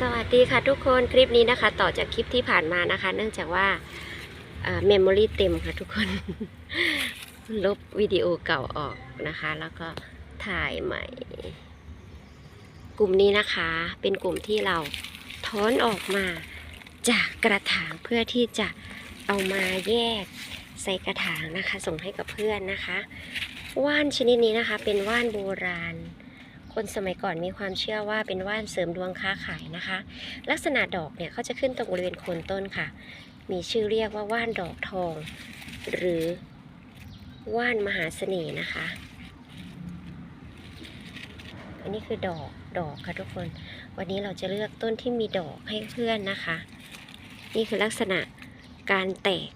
สวัสดีค่ะทุกคนคลิปนี้นะคะ ต่อจากคลิปที่ผ่านมานะคะ เนื่องจากว่าเมมโมรี่เต็มค่ะทุกคน ลบวิดีโอเก่าออกนะคะ แล้วก็ถ่ายใหม่ กลุ่มนี้นะคะ เป็นกลุ่มที่เราถอนออกมาจากกระถางเพื่อที่จะเอามาแยกใส่กระถางนะคะ ส่งให้กับเพื่อนนะคะ ว่านชนิดนี้นะคะ เป็นว่านโบราณ คนสมัยก่อนมีความเชื่อว่าเป็นว่านเสริมดวงค้าขายนะคะ ลักษณะดอกเนี่ยเขาจะขึ้นตรงบริเวณโคนต้นค่ะ มีชื่อเรียกว่าว่านดอกทอง หรือว่านมหาเสน่ห์นะคะ อันนี้คือดอกดอกค่ะทุกคน วันนี้เราจะเลือกต้นที่มีดอกให้เพื่อนนะคะ นี่คือลักษณะการแตก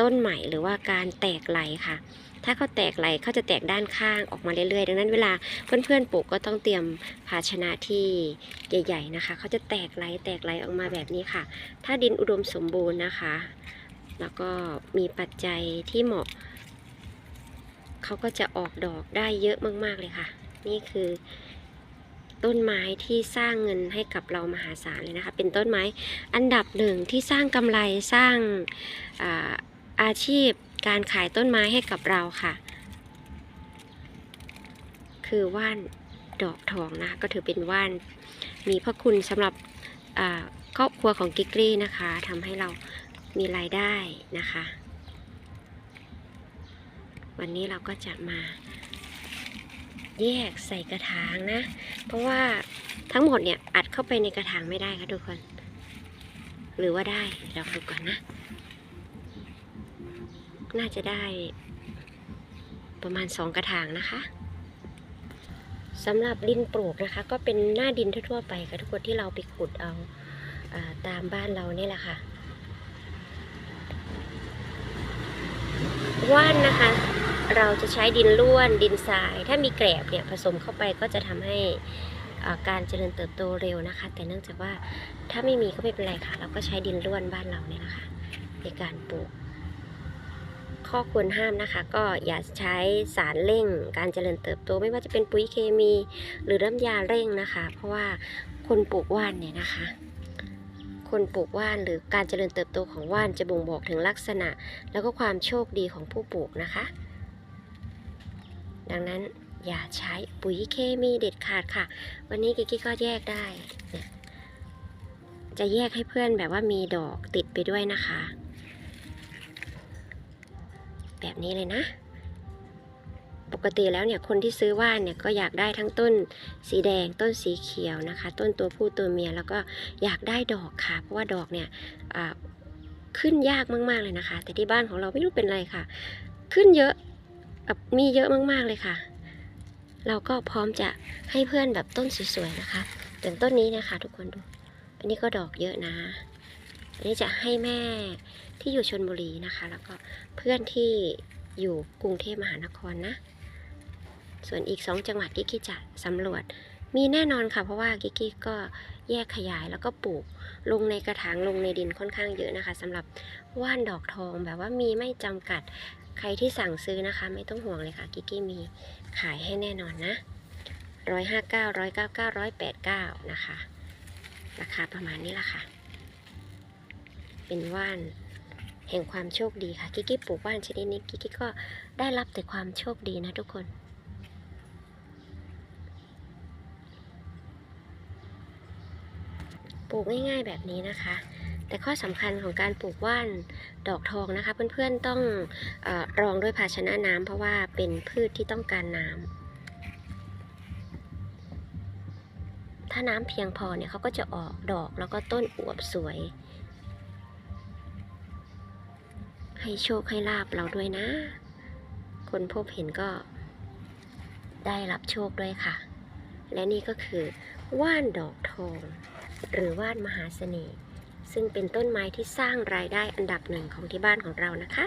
ต้นใหม่หรือว่าการแตกไหลค่ะ ถ้าเขาแตกไหลเขาจะแตกด้านข้างออกมาเรื่อยๆ ดังนั้นเวลาเพื่อนๆปลูกก็ต้องเตรียมภาชนะที่ใหญ่ ๆนะคะเขาจะแตกไหลแตกไหลออกมาแบบนี้ค่ะ ถ้าดินอุดมสมบูรณ์นะคะ แล้วก็มีปัจจัยที่เหมาะเขาก็จะออกดอกได้เยอะมากๆเลยค่ะ นี่คือต้นไม้ที่สร้างเงินให้กับเรามหาศาลเลยนะคะ เป็นต้นไม้อันดับหนึ่งที่สร้างกำไรสร้างอาอาชีพ การขายต้นไม้ให้กับเราค่ะ คือว่านดอกทองนะก็ถือเป็นว่านมีพระคุณสำหรับครอบครัวของกิกลี่นะคะทำให้เรามีรายได้นะคะ วันนี้เราก็จะมาแยกใส่กระถางนะ เพราะว่าทั้งหมดเนี่ยอัดเข้าไปในกระถางไม่ได้ค่ะทุกคน หรือว่าได้เราดูก่อนนะ น่าจะได้ประมาณสองกระถางนะคะสำหรับดินปลูกนะคะ ก็เป็นหน้าดินทั่วๆไปค่ะทุกคนที่เราไปขุดเอาอาตามบ้านเราเนี่แหละค่ะว่านนะคะ เราจะใช้ดินร่วนดินทราย ถ้ามีแกลบเนี่ยผสมเข้าไปก็จะทำให้าการเจริญเติบโตเร็วนะคะ แต่เนื่องจากว่าถ้าไม่มีก็ไม่เป็นไรค่ะ เราก็ใช้ดินร่วนบ้านเราเนี่ยนะคะในการปลูก ข้อควรห้ามนะคะ ก็อย่าใช้สารเร่งการเจริญเติบโต ไม่ว่าจะเป็นปุ๋ยเคมี หรือน้ำยาเร่งนะคะ เพราะว่าคนปลูกว่านเนี่ยนะคะ คนปลูกว่านหรือการเจริญเติบโตของว่านจะบ่งบอกถึงลักษณะ แล้วก็ความโชคดีของผู้ปลูกนะคะ ดังนั้นอย่าใช้ปุ๋ยเคมีเด็ดขาดค่ะ วันนี้กิกกี้ก็แยกได้ จะแยกให้เพื่อนแบบว่ามีดอกติดไปด้วยนะคะ แบบนี้เลยนะ ปกติแล้วเนี่ยคนที่ซื้อว่านเนี่ยก็อยากได้ทั้งต้นสีแดงต้นสีเขียวนะคะ ต้นตัวผู้ตัวเมียแล้วก็อยากได้ดอกค่ะ เพราะว่าดอกเนี่ยขึ้นยากมากๆเลยนะคะ แต่ที่บ้านของเราไม่รู้เป็นไรค่ะ ขึ้นเยอะแบบมีเยอะมากๆเลยค่ะ เราก็พร้อมจะให้เพื่อนแบบต้นสวยๆนะคะอย่างต้นนี้นะคะ ทุกคนดู อันนี้ก็ดอกเยอะนะ นนี้จะให้แม่ที่อยู่ชนบุรีนะคะ แล้วก็เพื่อนที่อยู่กรุงเทพมหานครนะ ส่วนอีกสองจังหวัดกิกกี้จะสำรวจมีแน่นอนค่ะ เพราะว่ากิกกก็แยกขยายแล้วก็ปลูกลงในกระถางลงในดินค่อนข้างเยอะนะคะสำหรับว่านดอกทองแบบว่ามีไม่จำกัดใครที่สั่งซื้อนะคะ ไม่ต้องห่วงเลยค่ะ กิกกี้มีขายให้แน่นอนนะร้อยห้าเก้าร้อยเก้าเก้าร้อยแปดเก้านะคะ ราคาประมาณนี้ละค่ะ เป็นว่านแห่งความโชคดีค่ะ กิกกี้ปลูกว่านชนิดนี้กิกกี้ก็ได้รับแต่ความโชคดีนะทุกคน ปลูกง่ายๆแบบนี้นะคะ แต่ข้อสำคัญของการปลูกว่านดอกทองนะคะ เพื่อนๆต้องออรองด้วยภาชนะน้ำเพราะว่าเป็นพืชที่ต้องการน้ำถ้าน้ำเพียงพอเนี่ยเขาก็จะออกดอกแล้วก็ต้นอวบสวย ให้โชคให้ลาบเราด้วยนะ คนพบเห็นก็ได้รับโชคด้วยค่ะ และนี่ก็คือ ว่านดอกทอง หรือว่านมหาเสน่ห์ซึ่งเป็นต้นไม้ที่สร้างรายได้อันดับหนึ่งของที่บ้านของเรานะคะ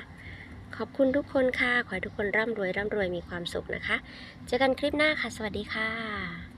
ขอบคุณทุกคนค่ะ ขอให้ทุกคนร่ำรวยร่ำรวยมีความสุขนะคะ เจอกันคลิปหน้าค่ะ สวัสดีค่ะ